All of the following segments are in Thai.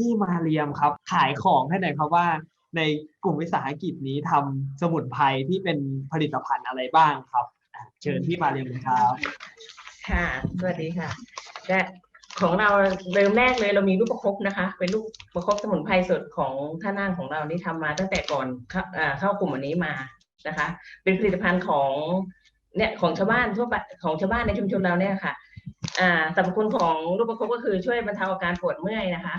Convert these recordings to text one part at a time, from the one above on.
พี่มาเรียมครับ ขายของให้หน่อยครับว่า ในกลุ่มวิสาหกิจนี้ทำสมุนไพรที่เป็นผลิตภัณฑ์อะไรบ้างครับ เชิญพี่มาเรียมเลยครับค่ะสวัสดีค่ะและของเราเริ่มแรกเลยเรามีลูกประคบนะคะ เป็นลูกประคบสมุนไพรสดของท่านางของเรานี่ทำมาตั้งแต่ก่อนเข้ากลุ่มอันนี้มานะคะ เป็นผลิตภัณฑ์ของเนี่ยของชาวบ้านทั่วไปของชาวบ้านในชุมชนเราเนี่ยค่ะอ่าสรรพคุณของลูกประคบก็คือช่วยบรรเทาอาการปวดเมื่อยนะคะ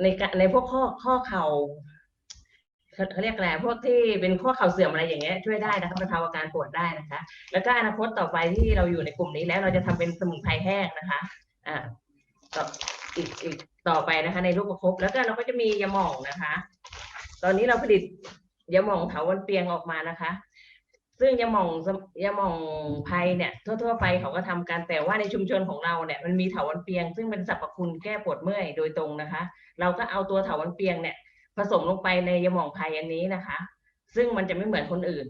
ในในพวกข้อข้อเข่าเขาเรียกอะไรพวกที่เป็นข้อเข่าเสื่อมอะไรอย่างเงี้ยช่วยได้นะคะบรรเทาอาการปวดได้นะคะ แล้วก็อนาคตต่อไปที่เราอยู่ในกลุ่มนี้แล้วเราจะทำเป็นสมุนไพรแห้งนะคะ อ่าต่ออีกอีกต่อไปนะคะ ในรูปประคบแล้วก็เราก็จะมียาหม่องนะคะ ตอนนี้เราผลิตยาหม่องเถาวันเปียงออกมานะคะ ซึ่งยาหม่องยาหม่องไพเนี่ยทั่วๆไปเขาก็ทำกันแต่ว่าในชุมชนของเราเนี่ยมันมีเถาวันเปียง ซึ่งเป็นสรรพคุณแก้ปวดเมื่อยโดยตรงนะคะ เราก็เอาตัวเถาวันเปียงเนี่ย ผสมลงไปในยาหม่องไพอันนี้นะคะ ซึ่งมันจะไม่เหมือนคนอื่น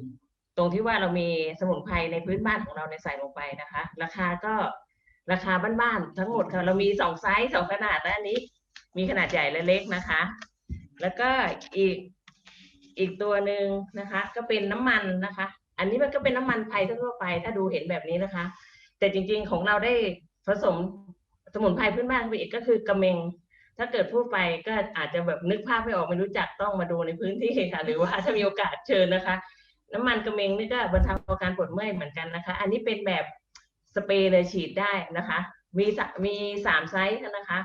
ตรงที่ว่าเรามีสมุนไพรในพื้นบ้านของเราในใส่ลงไปนะคะ ราคาก็ราคาบ้านๆทั้งหมดค่ะเรามีสองไซส์สองขนาดและอันนี้ มีขนาดใหญ่และเล็กนะคะ แล้วก็อีกอีกตัวหนึ่งนะคะ ก็เป็นน้ำมันนะคะ อันนี้มันก็เป็นน้ำมันไพรทั่วไป ถ้าดูเห็นแบบนี้นะคะ แต่จริง ๆ ของเราได้ผสมสมุนไพรพื้นบ้านไปอีกก็คือกระเมง ถ้าเกิดพูดไปก็อาจจะแบบนึกภาพไม่ออกไม่รู้จักต้องมาดูในพื้นที่ค่ะ หรือว่าถ้ามีโอกาสเชิญนะคะ น้ำมันกระเมงนี่ก็บรรเทาอาการปวดเมื่อยเหมือนกันนะคะ อันนี้เป็นแบบสเปรย์เลยฉีดได้นะคะ มีมีสามไซส์นะคะ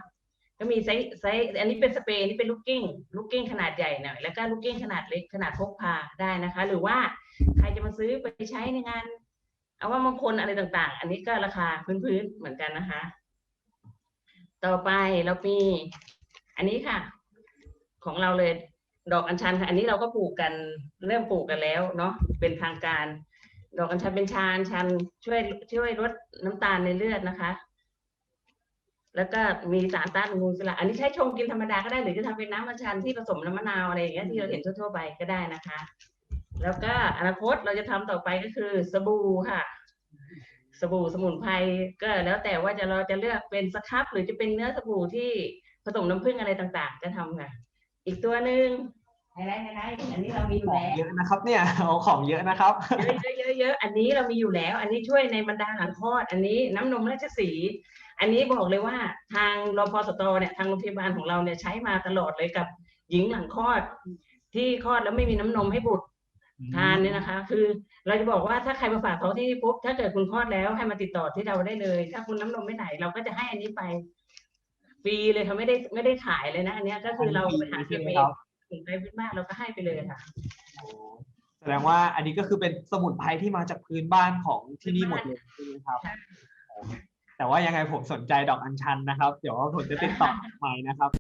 ก็มีไซส์ไซส์อันนี้เป็นสเปรย์นี่เป็นลูกกิ้งลูกกิ้งขนาดใหญ่หน่อยแล้วก็ลูกกิ้งขนาดเล็กขนาดพกพาได้นะคะ หรือว่าใครจะมาซื้อไปใช้ในงาน เอาว่าบางคนอะไรต่างๆ อันนี้ก็ราคาพื้นๆเหมือนกันนะคะ ต่อไปเรามีอันนี้ค่ะ ของเราเลยดอกอัญชันค่ะอันนี้เราก็ปลูกกันเริ่มปลูกกันแล้วเนาะเป็นทางการ ดอกอัญชันเป็นชาอัญชันช่วยช่วยลดน้ำตาลในเลือดนะคะ แล้วก็มีสารต้านอนุมูลอิสระ อันนี้ใช้ชงกินธรรมดาก็ได้หรือจะทำเป็นน้ำอัญชันที่ผสมน้ำมะนาวอะไรอย่างเงี้ยที่เราเห็นทั่วๆไปก็ได้นะคะ แล้วก็อนาคตเราจะทำต่อไปก็คือสบู่ค่ะ สบู่สมุนไพรก็แล้วแต่ว่าจะเราจะเลือกเป็นสครับ หรือจะเป็นเนื้อสบู่ที่ผสมน้ำผึ้งอะไรต่างๆ จะทำค่ะ อีกตัวหนึ่งไฮไลท์ไฮไลท์อันนี้เรามีอยู่ของแล้วเยอะนะครับ เนี่ยเอาของเยอะนะครับเยอะเยอะเยอะอันนี้เรามีอยู่แล้ว อันนี้ช่วยในบรรดาหลังคลอด อันนี้น้ำนมราชสีห์ อันนี้บอกเลยว่าทางรพสตเนี่ยทางโรงพยาบาลของเราเนี่ยใช้มาตลอดเลยกับหญิงหลังคลอด ที่คลอดแล้วไม่มีน้ำนมให้บุตรทานเนี่ยนะคะ คือเราจะบอกว่าถ้าใครมาฝากท้องที่นี่ปุ๊บถ้าเกิดคุณคลอดแล้วให้มาติดต่อที่เราได้เลย ถ้าคุณน้ำนมไม่ไหน เราก็จะให้อันนี้ไปฟรีเลยค่ะไม่ได้ไม่ได้ขายเลยนะอันเนี้ยก็คือเราไปหาเก็บเองถึงไปพื้นบ้านเราก็ให้ไปเลยค่ะโอ้แสดงว่าอันนี้ก็คือเป็นสมุนไพรที่มาจากพื้นบ้านของที่นี่หมดเลยใช่ไหมครับใช่ แต่ว่ายังไงผมสนใจดอกอัญชันนะครับ เดี๋ยวผมจะติดต่อใหม่นะครับ